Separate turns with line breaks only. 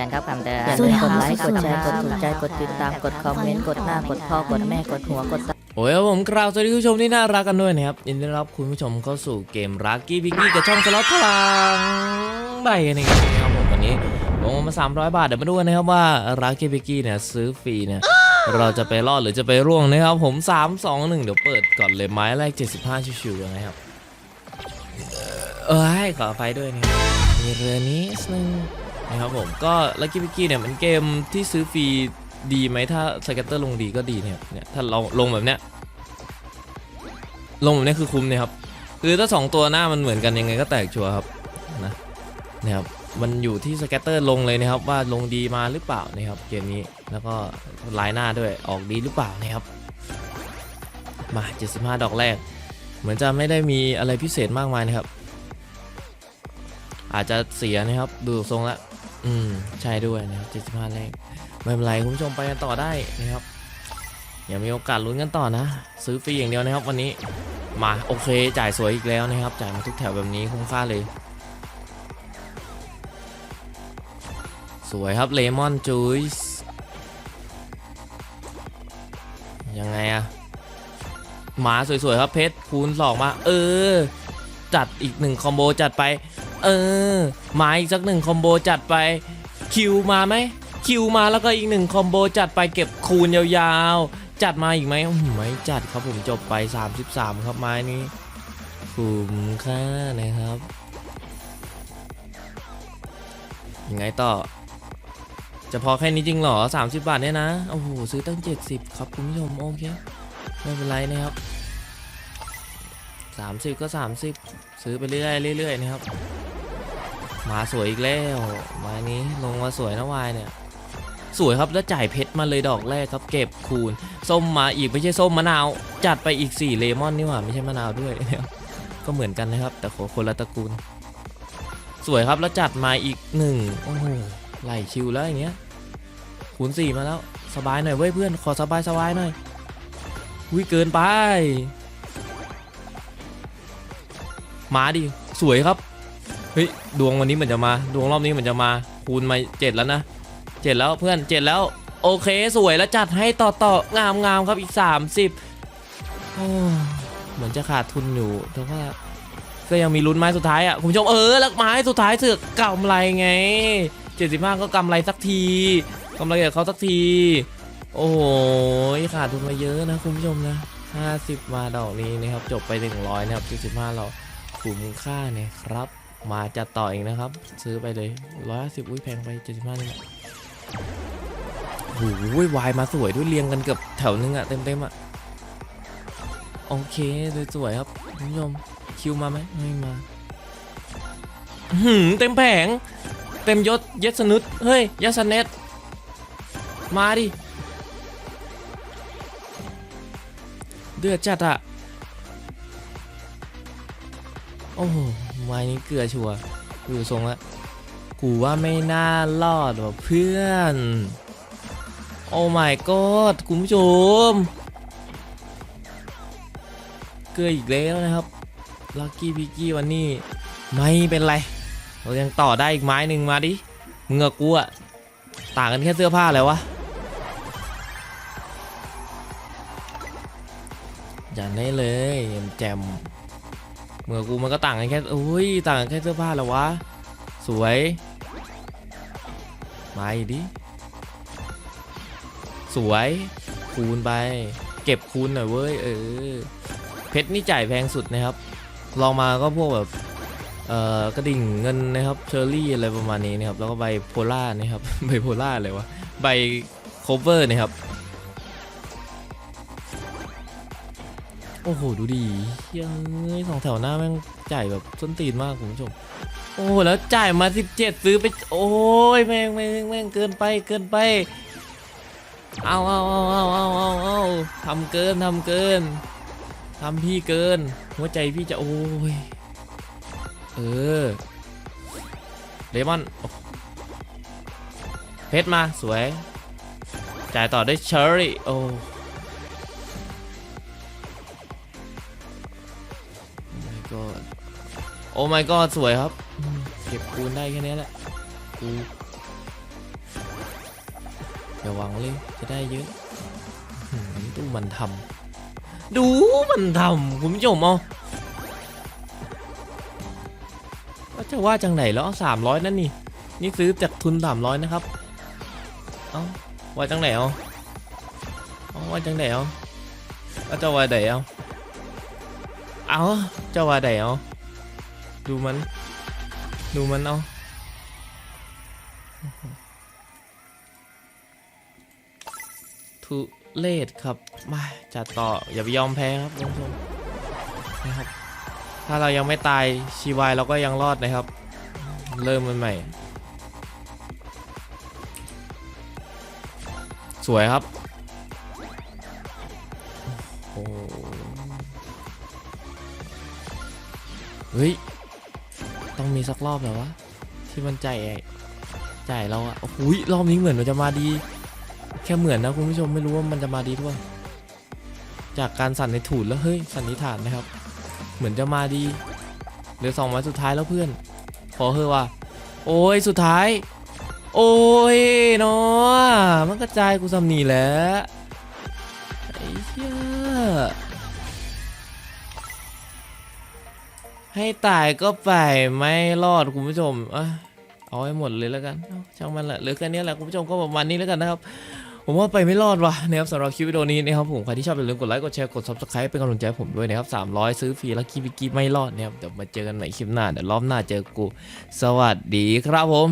ตือนครับคำเตือน
อย่าลืมกดไลค์
ค
ก
รับ
ดแชร์ก
ค
ด
รับ
ถูกใจกดติดตามกดคอมเมนต์กดหน้ากดพ่อกดแม่กดหัวกด
โอ้ยครับผมกราบสวัสดีผู้ชมที่น่ารักกันด้วยนะครับยินดีต้อนรับคุณผู้ชมเข้าสู่เกมรักกี้บิกกี้กับช่องสล็อตพลังใบกันเองนะครับผมวันนี้ลงมา 300 บาทเดี๋ยวมาดูกันนะครับว่ารักกี้บิกกี้เนี่ยซื้อฟรีเนี่ยเราจะไปรอดหรือจะไปร่วงนะครับผม 3 2 1 เดี๋ยวเปิดก่อนเลยไม้แรก 75 ชิวๆนะครับเอ้ยขอไฟด้วยนะครับมีเรือนี้นึง นะครับผมก็ลักกี้บิกกี้เนี่ยมันเกมที่ซื้อฟรีดีไหมถ้าสเก็ตเตอร์ลงดีก็ดีเนี่ยเนี่ยถ้าเราลงแบบเนี้ยลงแบบนี้คือคุ้มเนี่ยครับคือถ้า 2 ตัวหน้ามันเหมือนกันยังไงก็แตกชัวร์ครับนะนะครับมันอยู่ที่สแกตเตอร์ลงเลยนะครับว่าลงดีมาหรือเปล่านะครับเกมนี้แล้วก็ลายหน้าด้วยออกดีหรือเปล่านะครับมา 75 ดอกแรก เหมือนจะไม่ได้มีอะไรพิเศษมากมายนะครับ อาจจะเสียนะครับดูทรงและ อืมใช่ด้วยนะครับ75แรกไม่เป็นไรคุณผู้ชมไปกันต่อได้นะครับอย่ามีโอกาสลุ้นกันต่อนะ ซื้อฟรีอย่างเดียวนะครับวันนี้มาโอเคจ่ายสวยอีกแล้วนะครับ จ่ายมาทุกแถวแบบนี้คุ้มค่าเลย สวยครับเลมอนจูสยังไงอะหมาสวยๆครับเพชรคูณสองมา เออ จัดอีกหนึ่งคอมโบจัดไป เออหมาอีกสักหนึ่งคอมโบจัดไป คิวมาไหม คิวมาแล้วก็อีกหนึ่งคอมโบจัดไปเก็บคูณยาวๆ จัดมาอีกไหมอื้อหือไม่จัดครับผมจบไป 33 ครับไม้นี้คุ้มค่านะครับ ยังไงต่อ จะพอแค่นี้จริงเหรอ 30 บาทเนี่ยนะ โอ้โห ซื้อตั้ง 70 ครับคุณผู้ชมโอเค ไม่เป็นไรนะครับ 30 ก็ 30 ซื้อไปเรื่อยๆเรื่อยๆนะครับ มาสวยอีกแล้วม้นี้ลงมาสวยนะวายเนี่ย สวยครับแล้วจ่ายเพชรมาเลยดอกแรกครับ เก็บคูณส้มมาอีกไม่ใช่ส้มมะนาว จัดไปอีก 4 เลมอนนี่หว่าไม่ใช่มะนาวด้วยก็เหมือนกันนะครับ แต่คนละตระกูล สวยครับแล้วจัดมาอีกหนึ่งโอ้โหไหลชิวแล้วอย่างเงี้ยคูณ4มาแล้วสบายหน่อยเว้ยเพื่อนขอสบายสบายหน่อยวิเกินไป มาดิสวยครับ เฮ้ยดวงวันนี้เหมือนจะมา ดวงรอบนี้เหมือนจะมาคูณมาเจ็ดแล้วนะเจ็ดแล้วเพื่อนเจ็ดแล้ว โอเคสวยแล้วจัดให้ต่อต่องามงามครับอีก 30โอ้เหมือนจะขาดทุนอยู่แต่ว่าก็ยังมีลุ้นไม้สุดท้ายอะคุณผู้ชมเออแล้วไม้สุดท้ายเสือกกำไรไง 75 ก็กำไรสักทีกำไรกับเขาสักที โอ้โหขาดทุนมาเยอะนะคุณผู้ชมนะ 50 มาดอกนี้นะครับจบไป 100 นะครับ75เราคุ้มค่าเนี่ยครับ มาจัดต่อเอีกนะครับ ซื้อไปเลย150อุ้ยแพงไป75นี่แหละโอ้โหวายมาสวยด้วยเรียงกันเกือบแถวนึงอะเต็มเต็มๆอะโอเคสวยๆครับคุณผู้ชมคิวมาไหมไม่มาหืมเต็มแผง เต็มยศเยสนุดเฮ้ยยสเนตมาดิเดือดจัดอะโอ้โห ไม้นี้เกลือชัวร์ดูทรงละกูว่าไม่น่ารอดว่ะเพื่อน โอ้ my god คุณผู้ชม เกลืออีกแล้วนะครับลักกี้พิกกี้วันนี้ไม่เป็นไร เรายังต่อได้อีกไม้หนึ่งมาดิมึงกับกูอะต่างกันแค่เสื้อผ้าเลยววะอย่าได้เลยแจม มื่อกูมันก็ต่างกันแค่โอ้ยต่างกันแค่เสื้อผ้าแล้ววะ สวยมาอีกดิ สวยคูณไป เก็บคูณหน่อยเว้ยเออเพชรนี่จ่ายแพงสุดนะครับ ลองมาก็พวกแบบเอ่อกระดิ่งเงินนะครับเชอร์รี่อะไรประมาณนี้นะครับแล้วก็ใบโพล่านะครับใบโพล่าอะไรวะใบโคเวอร์นะครับ โอ้โห ดูดียังสองแถวหน้าแม่งจ่ายแบบส้นตีนมากคุณผู้ชม โอ้แล้วจ่ายมา 17 ซื้อไป โอ้ยแม่งแม่งแม่งเกินไปเกินไป เอาเอาเอาเอาเอาเอาเอาทำเกินทำเกินทำพี่เกิน หัวใจพี่จะโอ้ย เออเลมอนเพชรมาสวย จ่ายต่อด้วยเชอร์รี่โอ้ โอ้ my god สวยครับ เก็บคูณได้แค่นี้แหละกูอย่าหวังเลยจะได้เยอะหืมดูมันทำดูมันทำคุณผู้ชมเอาก็จะว่าจังไหนแล้วสามร้อยนั่นนี่นี่ซื้อจากทุนสามร้อยนะครับเอาว่าจังไหนเอาเอาว่าจังไหนเอาก็จะว่าไหนเอาเอาจะว่าไหนเอา ดูมัน ดูมันเอาทุเลศครับ มาจัดต่อ อย่าไปยอมแพ้ครับคุณผู้ชมนะครับ ถ้าเรายังไม่ตายชีวายเราก็ยังรอดนะครับ เริ่มมันใหม่ สวยครับโอ้เฮ้ย ต้องมีสักรอบแล้ววะที่มันจ่ายจ่ายเราอะโอ้โหยรอบนี้เหมือนมันจะมาดี แค่เหมือนนะคุณผู้ชมไม่รู้ว่ามันจะมาดีด้วยจากการสั่นในถูดแล้วเฮ้ยสันนิษฐานนะครับ เหมือนจะมาดีเหลือสองวันสุดท้ายแล้วเพื่อน ขอเฮ้ว่า โอ้ยสุดท้าย โอ้ยเนาะมันกระจายกูสำนีแล้วไอ้เหี้ย ให้ตายก็ไปไม่รอดคุณผู้ชมอะเอาให้หมดเลยแล้วกันช่างมันแหละเหลือแค่นี้แหละคุณผู้ชมก็ประมาณนี้แล้วกันนะครับผมว่าไปไม่รอดว่ะนะครับสำหรับคลิปวิดีโอนี้นะครับผมใครที่ชอบอย่าลืมกดไลค์กดแชร์กด subscribe เป็นกำลังใจผมด้วยนะครับ300 ซื้อฟรีแล้วคลิปวิกกี้ไม่รอดนะครับเดี๋ยวมาเจอกันใหม่คลิปหน้าเดี๋ยวรอบหน้าเจอกู สวัสดีครับผม